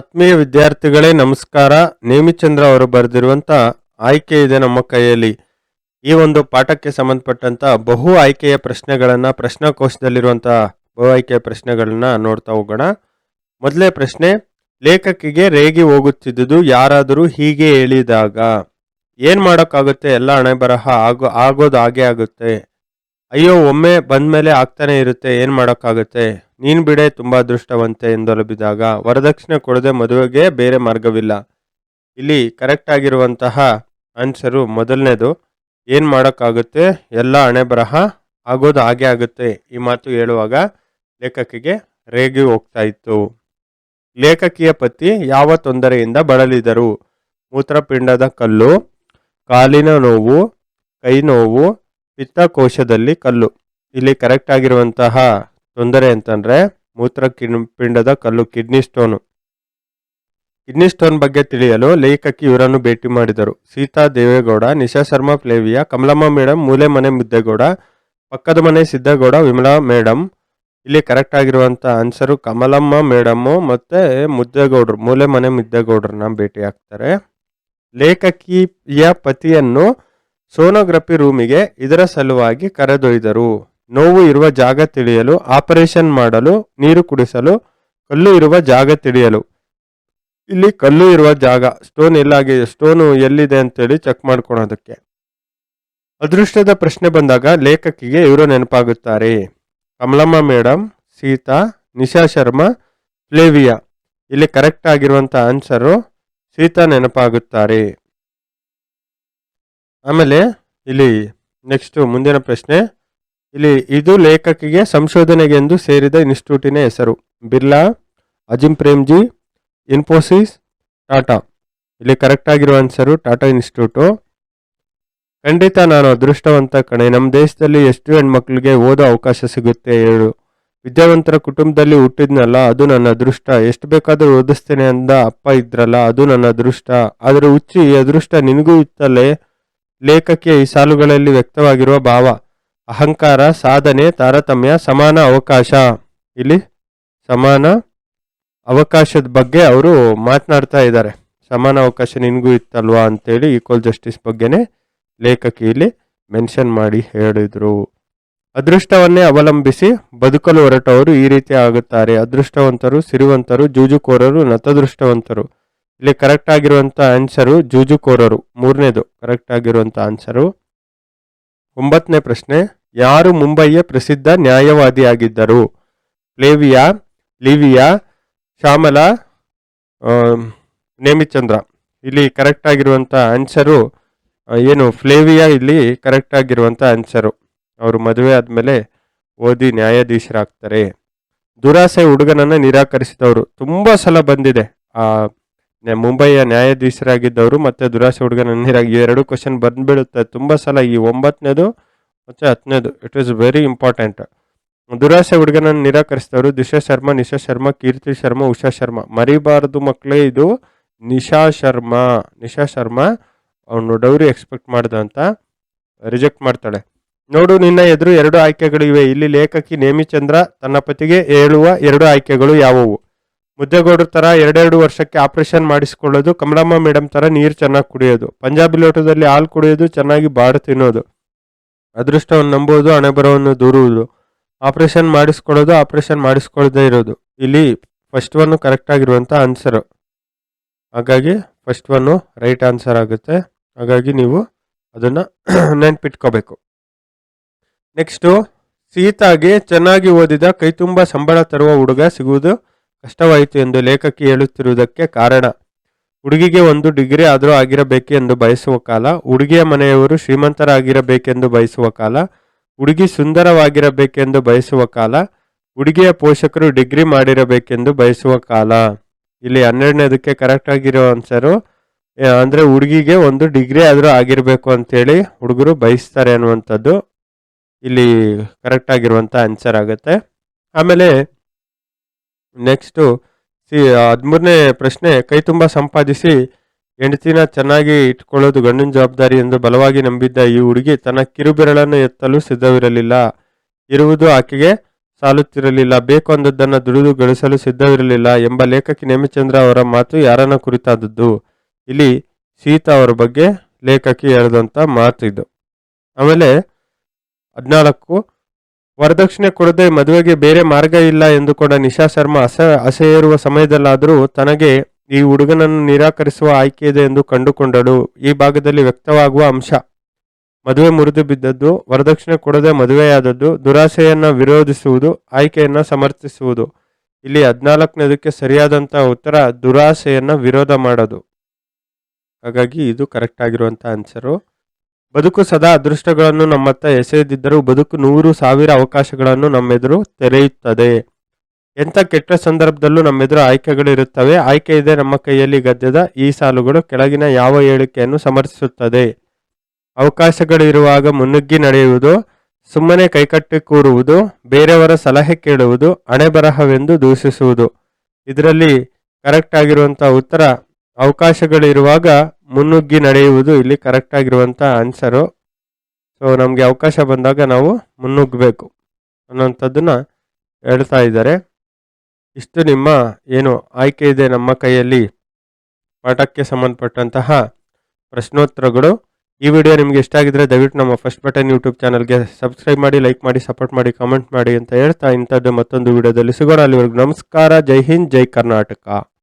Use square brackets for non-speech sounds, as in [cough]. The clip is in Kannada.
ಆತ್ಮೀಯ ವಿದ್ಯಾರ್ಥಿಗಳೇ, ನಮಸ್ಕಾರ. ನೇಮಿಚಂದ್ರ ಅವರು ಬರೆದಿರುವಂತ ಆಯ್ಕೆ ಇದೆ ನಮ್ಮ ಕೈಯಲ್ಲಿ. ಈ ಒಂದು ಪಾಠಕ್ಕೆ ಸಂಬಂಧಪಟ್ಟಂತ ಬಹು ಆಯ್ಕೆಯ ಪ್ರಶ್ನೆಗಳನ್ನು ಪ್ರಶ್ನಾಕೋಶದಲ್ಲಿರುವಂಥ ಬಹು ಆಯ್ಕೆಯ ಪ್ರಶ್ನೆಗಳನ್ನು ನೋಡ್ತಾ ಹೋಗೋಣ. ಮೊದಲೇ ಪ್ರಶ್ನೆ, ಲೇಖಕಿಗೆ ರೇಗಿ ಹೋಗುತ್ತಿದ್ದುದು ಯಾರಾದರೂ ಹೀಗೆ ಹೇಳಿದಾಗ, ಏನು ಮಾಡೋಕ್ಕಾಗುತ್ತೆ? ಎಲ್ಲ ಹಣೆ ಬರಹ ಆಗೋ, ಆಗೋದು ಹಾಗೆ ಆಗುತ್ತೆ. ಅಯ್ಯೋ, ಒಮ್ಮೆ ಬಂದ ಮೇಲೆ ಆಗ್ತಾನೆ ಇರುತ್ತೆ, ಏನ್ ಮಾಡೋಕ್ಕಾಗುತ್ತೆ? ನೀನ್ ಬಿಡೆ, ತುಂಬಾ ಅದೃಷ್ಟವಂತೆ ಎಂದೊಲಬಿದಾಗ, ವರದಕ್ಷಿಣೆ ಕೊಡದೆ ಮದುವೆಗೆ ಬೇರೆ ಮಾರ್ಗವಿಲ್ಲ. ಇಲ್ಲಿ ಕರೆಕ್ಟ್ ಆಗಿರುವಂತಹ ಆನ್ಸರು ಮೊದಲನೇದು, ಏನ್ ಮಾಡೋಕ್ಕಾಗುತ್ತೆ? ಎಲ್ಲ ಹಣೆ ಬರಹ ಆಗೋದು ಹಾಗೆ ಆಗುತ್ತೆ, ಈ ಮಾತು ಹೇಳುವಾಗ ಲೇಖಕಿಗೆ ರೇಗಿ ಹೋಗ್ತಾ ಇತ್ತು. ಲೇಖಕಿಯ ಪತಿ ಯಾವ ತೊಂದರೆಯಿಂದ ಬಳಲಿದರು? ಮೂತ್ರಪಿಂಡದ ಕಲ್ಲು, ಕಾಲಿನ ನೋವು, ಕೈ ನೋವು ಪಿತ್ತಕೋಶದಲ್ಲಿ ಕಲ್ಲು. ಇಲ್ಲಿ ಕರೆಕ್ಟ್ ಆಗಿರುವಂತಹ ತೊಂದರೆ ಅಂತಂದ್ರೆ ಮೂತ್ರ ಪಿಂಡದ ಕಲ್ಲು ಕಿಡ್ನಿ ಸ್ಟೋನು ಕಿಡ್ನಿ ಸ್ಟೋನ್ ಬಗ್ಗೆ ತಿಳಿಯಲು ಲೇಖಕಿ ಇವರನ್ನು ಭೇಟಿ ಮಾಡಿದರು. ಸೀತಾ ದೇವೇಗೌಡ, ನಿಶಾ ಶರ್ಮಾ ಪ್ಲೇವಿಯ, ಕಮಲಮ್ಮ ಮೇಡಮ್ ಮೂಲೆ ಮನೆ ಮುದ್ದೇಗೌಡ, ಪಕ್ಕದ ಮನೆ ಸಿದ್ದೇಗೌಡ ವಿಮಲಾ ಮೇಡಮ್ ಇಲ್ಲಿ ಕರೆಕ್ಟ್ ಆಗಿರುವಂಥ ಆನ್ಸರು ಕಮಲಮ್ಮ ಮೇಡಮ್ಮು ಮತ್ತೆ ಮುದ್ದೇಗೌಡರು ಮೂಲೆ ಮನೆ ಮುದ್ದೇಗೌಡರನ್ನ ಭೇಟಿ ಆಗ್ತಾರೆ ಲೇಖಕಿಯ ಪತಿಯನ್ನು ಸೋನೋಗ್ರಫಿ ರೂಮಿಗೆ ಇದರ ಸಲುವಾಗಿ ಕರೆದೊಯ್ದರು. ನೋವು ಇರುವ ಜಾಗ ತಿಳಿಯಲು, ಆಪರೇಷನ್ ಮಾಡಲು, ನೀರು ಕುಡಿಸಲು, ಕಲ್ಲು ಇರುವ ಜಾಗ ತಿಳಿಯಲು. ಇಲ್ಲಿ ಕಲ್ಲು ಇರುವ ಜಾಗ, ಸ್ಟೋನ್ ಎಲ್ಲಾಗಿದೆ ಸ್ಟೋನು ಎಲ್ಲಿದೆ ಅಂತೇಳಿ ಚೆಕ್ ಮಾಡ್ಕೊಳೋದಕ್ಕೆ. ಅದೃಷ್ಟದ ಪ್ರಶ್ನೆ ಬಂದಾಗ ಲೇಖಕಿಗೆ ಇವರು ನೆನಪಾಗುತ್ತಾರೆ. ಕಮಲಮ್ಮ ಮೇಡಮ್ ಸೀತಾ, ನಿಶಾ ಶರ್ಮಾ ಫ್ಲೇವಿಯಾ ಇಲ್ಲಿ ಕರೆಕ್ಟ್ ಆಗಿರುವಂಥ ಆನ್ಸರು ಸೀತಾ ನೆನಪಾಗುತ್ತಾರೆ. ಆಮೇಲೆ ಇಲ್ಲಿ ನೆಕ್ಸ್ಟ್ ಮುಂದಿನ ಪ್ರಶ್ನೆ. ಇಲ್ಲಿ ಇದು ಲೇಖಕಿಗೆ ಸಂಶೋಧನೆಗೆಂದು ಸೇರಿದ ಇನ್ಸ್ಟಿಟ್ಯೂಟಿನ ಹೆಸರು. ಬಿರ್ಲಾ ಅಜಿಂ ಪ್ರೇಮ್ಜಿ, ಇನ್ಫೋಸಿಸ್, ಟಾಟಾ. ಇಲ್ಲಿ ಕರೆಕ್ಟ್ ಆಗಿರೋ ಆನ್ಸರು ಟಾಟಾ ಇನ್ಸ್ಟಿಟ್ಯೂಟು. ಖಂಡಿತ ನಾನು ಅದೃಷ್ಟವಂತ ಕಣೆ. ನಮ್ಮ ದೇಶದಲ್ಲಿ ಎಷ್ಟು ಹೆಣ್ಮಕ್ಳಿಗೆ ಓದೋ ಅವಕಾಶ ಸಿಗುತ್ತೆ ಹೇಳು. ವಿದ್ಯಾವಂತರ ಕುಟುಂಬದಲ್ಲಿ ಹುಟ್ಟಿದ್ನಲ್ಲ, ಅದು ನನ್ನ ಅದೃಷ್ಟ. ಎಷ್ಟು ಬೇಕಾದರೂ ಓದಿಸ್ತೇನೆ ಅಂದ ಅಪ್ಪ ಇದ್ರಲ್ಲ, ಅದು ನನ್ನ ಅದೃಷ್ಟ. ಆದರೆ ಹುಚ್ಚಿ ಈ ಅದೃಷ್ಟ ನಿನಗೂ ಇತ್ತಲ್ಲೇ? ಲೇಖಕಿಯ ಈ ಸಾಲುಗಳಲ್ಲಿ ವ್ಯಕ್ತವಾಗಿರುವ ಭಾವ, ಅಹಂಕಾರ, ಸಾಧನೆ, ತಾರತಮ್ಯ, ಸಮಾನ ಅವಕಾಶ. ಇಲ್ಲಿ ಸಮಾನ ಅವಕಾಶದ ಬಗ್ಗೆ ಅವರು ಮಾತನಾಡ್ತಾ ಇದ್ದಾರೆ. ಸಮಾನ ಅವಕಾಶ ನಿನಗೂ ಇತ್ತಲ್ವಾ ಅಂತೇಳಿ ಈಕ್ವಲ್ ಜಸ್ಟಿಸ್ ಬಗ್ಗೆನೇ ಲೇಖಕಿ ಇಲ್ಲಿ ಮೆನ್ಷನ್ ಮಾಡಿ ಹೇಳಿದರು. ಅದೃಷ್ಟವನ್ನೇ ಅವಲಂಬಿಸಿ ಬದುಕಲು ಹೊರಟವರು ಈ ರೀತಿ ಆಗುತ್ತಾರೆ. ಅದೃಷ್ಟವಂತರು, ಸಿರಿವಂತರು, ಜೂಜುಕೋರರು, ನತದೃಷ್ಟವಂತರು. ಇಲ್ಲಿ ಕರೆಕ್ಟ್ ಆಗಿರುವಂತ ಆನ್ಸರು ಜೂಜುಕೋರರು. ಮೂರನೇದು ಕರೆಕ್ಟ್ ಆಗಿರುವಂತ ಆನ್ಸರು ಒಂಬತ್ತನೇ ಪ್ರಶ್ನೆ, ಯಾರು ಮುಂಬೈಯ ಪ್ರಸಿದ್ಧ ನ್ಯಾಯವಾದಿಯಾಗಿದ್ದರು? ಪ್ಲೇವಿಯಾ, ಲಿವಿಯಾ, ಶ್ಯಾಮಲಾ ನೇಮಿಚಂದ್ರ. ಇಲ್ಲಿ ಕರೆಕ್ಟ್ ಆಗಿರುವಂತ ಆನ್ಸರು ಏನು ಫ್ಲೇವಿಯಾ ಇಲ್ಲಿ ಕರೆಕ್ಟ್ ಆಗಿರುವಂತ ಆನ್ಸರು ಅವರು ಮದುವೆ ಆದಮೇಲೆ ಓದಿ ನ್ಯಾಯಾಧೀಶರಾಗ್ತಾರೆ. ದುರಾಸೆ ಹುಡುಗನನ್ನ ನಿರಾಕರಿಸಿದವರು. ತುಂಬಾ ಸಲ ಬಂದಿದೆ ಆ ಮುಂಬಯಿಯ ನ್ಯಾಯಾಧೀಶರಾಗಿದ್ದವರು ಮತ್ತೆ ದುರಾಸೆ ಹುಡುಗನ ನೀರಾಗಿ ಎರಡು ಕ್ವಶನ್ ಬಂದ್ಬಿಡುತ್ತೆ. ತುಂಬ ಸಲ ಈ ಒಂಬತ್ತನೇದು ಮತ್ತೆ ಹತ್ತನೇದು ಇಟ್ ಈಸ್ ವೆರಿ ಇಂಪಾರ್ಟೆಂಟ್ ದುರಾಸೆ ಹುಡುಗನನ್ನು ನಿರಾಕರಿಸಿದವರು ದಿಶಾ ಶರ್ಮಾ, ನಿಶಾ ಶರ್ಮಾ, ಕೀರ್ತಿ ಶರ್ಮಾ, ಉಷಾ ಶರ್ಮಾ. ಮರಿಬಾರದು ಮಕ್ಕಳೇ, ಇದು ನಿಶಾ ಶರ್ಮಾ. ನಿಶಾ ಶರ್ಮಾ ಅವನು ಡೌರಿ ಎಕ್ಸ್ಪೆಕ್ಟ್ ಮಾಡ್ದ ಅಂತ ರಿಜೆಕ್ಟ್ ಮಾಡ್ತಾಳೆ. ನೋಡು, ನಿನ್ನ ಎದುರು ಎರಡು ಆಯ್ಕೆಗಳು ಇವೆ. ಇಲ್ಲಿ ಲೇಖಕಿ ನೇಮಿಚಂದ್ರ ತನ್ನ ಪತಿಗೆ ಹೇಳುವ ಎರಡು ಆಯ್ಕೆಗಳು ಯಾವುವು? ಮುದ್ದೆಗೌಡರ ತರ ಎರಡೆರಡು ವರ್ಷಕ್ಕೆ ಆಪರೇಷನ್ ಮಾಡಿಸಿಕೊಳ್ಳೋದು, ಕಮಲಮ್ಮ ಮೇಡಮ್ ತರ ನೀರು ಚೆನ್ನಾಗಿ ಕುಡಿಯೋದು. ಪಂಜಾಬಿ ಲೋಟದಲ್ಲಿ ಹಾಲು ಕುಡಿಯೋದು, ಚೆನ್ನಾಗಿ ಬಾಡು ತಿನ್ನೋದು. ಅದೃಷ್ಟವನ್ನು ನಂಬೋದು ಹಣೆಬರವನ್ನು ದೂರುವುದು. ಆಪರೇಷನ್ ಮಾಡಿಸ್ಕೊಳ್ಳೋದು, ಆಪರೇಷನ್ ಮಾಡಿಸ್ಕೊಳ್ಳದೇ ಇರೋದು. ಇಲ್ಲಿ ಫಸ್ಟ್ ಒನ್ ಕರೆಕ್ಟ್ ಆಗಿರುವಂಥ ಆನ್ಸರ್ ಹಾಗಾಗಿ ಫಸ್ಟ್ ಒನ್ನು ರೈಟ್ ಆನ್ಸರ್ ಆಗುತ್ತೆ. ಹಾಗಾಗಿ ನೀವು ಅದನ್ನ [clears throat] ನೆನ್ಪಿಟ್ಕೋಬೇಕು. ನೆಕ್ಸ್ಟು ಸೀತಾಗೆ ಚೆನ್ನಾಗಿ ಓದಿದ ಕೈತುಂಬ ಸಂಬಳ ತರುವ ಹುಡುಗ ಸಿಗುವುದು ಕಷ್ಟವಾಯಿತು ಎಂದು ಲೇಖಕಿ ಹೇಳುತ್ತಿರುವುದಕ್ಕೆ ಕಾರಣ. ಹುಡುಗಿಗೆ ಒಂದು ಡಿಗ್ರಿ ಆದರೂ ಆಗಿರಬೇಕು ಎಂದು ಬಯಸುವ ಕಾಲ, ಹುಡುಗಿಯ ಮನೆಯವರು ಶ್ರೀಮಂತರಾಗಿರಬೇಕೆಂದು ಬಯಸುವ ಕಾಲ, ಹುಡುಗಿ ಸುಂದರವಾಗಿರಬೇಕೆಂದು ಬಯಸುವ ಕಾಲ, ಹುಡುಗಿಯ ಪೋಷಕರು ಡಿಗ್ರಿ ಮಾಡಿರಬೇಕೆಂದು ಬಯಸುವ ಕಾಲ. ಇಲ್ಲಿ ಹನ್ನೆರಡನೇದಕ್ಕೆ ಕರೆಕ್ಟ್ ಆಗಿರೋ ಆನ್ಸರು ಅಂದರೆ ಹುಡುಗಿಗೆ ಒಂದು ಡಿಗ್ರಿ ಆದರೂ ಆಗಿರಬೇಕು ಅಂತೇಳಿ ಹುಡುಗರು ಬಯಸ್ತಾರೆ ಅನ್ನುವಂಥದ್ದು ಇಲ್ಲಿ ಕರೆಕ್ಟ್ ಆಗಿರುವಂಥ ಆನ್ಸರ್ ಆಗುತ್ತೆ. ಆಮೇಲೆ ನೆಕ್ಸ್ಟು ಸಿ ಹದಿಮೂರನೇ ಪ್ರಶ್ನೆ, ಕೈ ತುಂಬ ಸಂಪಾದಿಸಿ ಹೆಂಡತಿನ ಚೆನ್ನಾಗಿ ಇಟ್ಕೊಳ್ಳೋದು ಗಂಡಿನ ಜವಾಬ್ದಾರಿ ಎಂದು ಬಲವಾಗಿ ನಂಬಿದ್ದ ಈ ಹುಡುಗಿ ತನ್ನ ಕಿರುಬೆರಳನ್ನು ಎತ್ತಲು ಸಿದ್ಧವಿರಲಿಲ್ಲ. ಇರುವುದು ಆಕೆಗೆ ಸಾಲುತ್ತಿರಲಿಲ್ಲ. ಬೇಕು ಅಂದದ್ದನ್ನು ದುಡಿದು ಗಳಿಸಲು ಸಿದ್ಧವಿರಲಿಲ್ಲ ಎಂಬ ಲೇಖಕಿ ನೇಮಚಂದ್ರ ಅವರ ಮಾತು ಯಾರನ್ನ ಕುರಿತಾದದ್ದು. ಇಲ್ಲಿ ಸೀತಾ ಅವರ ಬಗ್ಗೆ ಲೇಖಕಿ ಹೇಳಿದಂಥ ಮಾತು ಇದು. ಆಮೇಲೆ ಹದಿನಾಲ್ಕು ವರದಕ್ಷಿಣೆ ಕೊಡದೆ ಮದುವೆಗೆ ಬೇರೆ ಮಾರ್ಗ ಇಲ್ಲ ಎಂದುಕೊಂಡ ನಿಶಾ ಶರ್ಮಾ ಅಸ ಅಸೆಯೇರುವ ಸಮಯದಲ್ಲಾದರೂ ತನಗೆ ಈ ಹುಡುಗನನ್ನು ನಿರಾಕರಿಸುವ ಆಯ್ಕೆ ಇದೆ ಎಂದು ಕಂಡುಕೊಂಡಳು. ಈ ಭಾಗದಲ್ಲಿ ವ್ಯಕ್ತವಾಗುವ ಅಂಶ. ಮದುವೆ ಮುರಿದು ಬಿದ್ದದ್ದು, ವರದಕ್ಷಿಣೆ ಕೊಡದೆ ಮದುವೆಯಾದದ್ದು, ದುರಾಸೆಯನ್ನು ವಿರೋಧಿಸುವುದು, ಆಯ್ಕೆಯನ್ನು ಸಮರ್ಥಿಸುವುದು. ಇಲ್ಲಿ ಹದಿನಾಲ್ಕನೇದಕ್ಕೆ ಸರಿಯಾದಂಥ ಉತ್ತರ, ದುರಾಸೆಯನ್ನು ವಿರೋಧ ಮಾಡೋದು. ಹಾಗಾಗಿ ಇದು ಕರೆಕ್ಟ್ ಆಗಿರುವಂಥ ಆನ್ಸರು ಬದುಕು ಸದಾ ಅದೃಷ್ಟಗಳನ್ನು ನಮ್ಮತ್ತ ಎಸೆಯದಿದ್ದರೂ ಬದುಕು ನೂರು ಸಾವಿರ ಅವಕಾಶಗಳನ್ನು ನಮ್ಮೆದುರು ತೆರೆಯುತ್ತದೆ. ಎಂಥ ಕೆಟ್ಟ ಸಂದರ್ಭದಲ್ಲೂ ನಮ್ಮೆದುರು ಆಯ್ಕೆಗಳಿರುತ್ತವೆ. ಆಯ್ಕೆ ಇದೆ ನಮ್ಮ ಕೈಯಲ್ಲಿ ಗದ್ಯದ ಈ ಸಾಲುಗಳು ಕೆಳಗಿನ ಯಾವ ಹೇಳಿಕೆಯನ್ನು ಸಮರ್ಥಿಸುತ್ತದೆ. ಅವಕಾಶಗಳಿರುವಾಗ ಮುನ್ನುಗ್ಗಿ ನಡೆಯುವುದು, ಸುಮ್ಮನೆ ಕೈಕಟ್ಟಿ ಕೂರುವುದು, ಬೇರೆಯವರ ಸಲಹೆ ಕೇಳುವುದು ಹಣೆಬರಹವೆಂದು ದೂಷಿಸುವುದು. ಇದರಲ್ಲಿ ಕರೆಕ್ಟ್ ಆಗಿರುವಂಥ ಉತ್ತರ ಅವಕಾಶಗಳಿರುವಾಗ ಮುನ್ನುಗ್ಗಿ ನಡೆಯುವುದು ಇಲ್ಲಿ ಕರೆಕ್ಟ್ ಆಗಿರುವಂಥ ಆನ್ಸರು ಸೊ ನಮಗೆ ಅವಕಾಶ ಬಂದಾಗ ನಾವು ಮುನ್ನುಗ್ಗಬೇಕು ಅನ್ನೋಂಥದ್ದನ್ನ ಹೇಳ್ತಾ ಇದ್ದಾರೆ. ಇಷ್ಟು ನಿಮ್ಮ ಏನು ಆಯ್ಕೆ ಇದೆ ನಮ್ಮ ಕೈಯಲ್ಲಿ? ಪಾಠಕ್ಕೆ ಸಂಬಂಧಪಟ್ಟಂತಹ ಪ್ರಶ್ನೋತ್ತರಗಳು. ಈ ವಿಡಿಯೋ ನಿಮಗೆ ಇಷ್ಟ ಆಗಿದ್ರೆ ದಯವಿಟ್ಟು ನಮ್ಮ ಫಸ್ಟ್ ಬಟನ್ ಯೂಟ್ಯೂಬ್ ಚಾನಲ್ಗೆ ಸಬ್ಸ್ಕ್ರೈಬ್ ಮಾಡಿ ಲೈಕ್ ಮಾಡಿ ಸಪೋರ್ಟ್ ಮಾಡಿ ಕಮೆಂಟ್ ಮಾಡಿ ಅಂತ ಹೇಳ್ತಾ ಇಂಥದ್ದು ಮತ್ತೊಂದು ವಿಡಿಯೋದಲ್ಲಿ ಸಿಗೋಣ. ಅಲ್ಲಿವರೆಗೂ ನಮಸ್ಕಾರ. ಜೈ ಹಿಂದ್, ಜೈ ಕರ್ನಾಟಕ.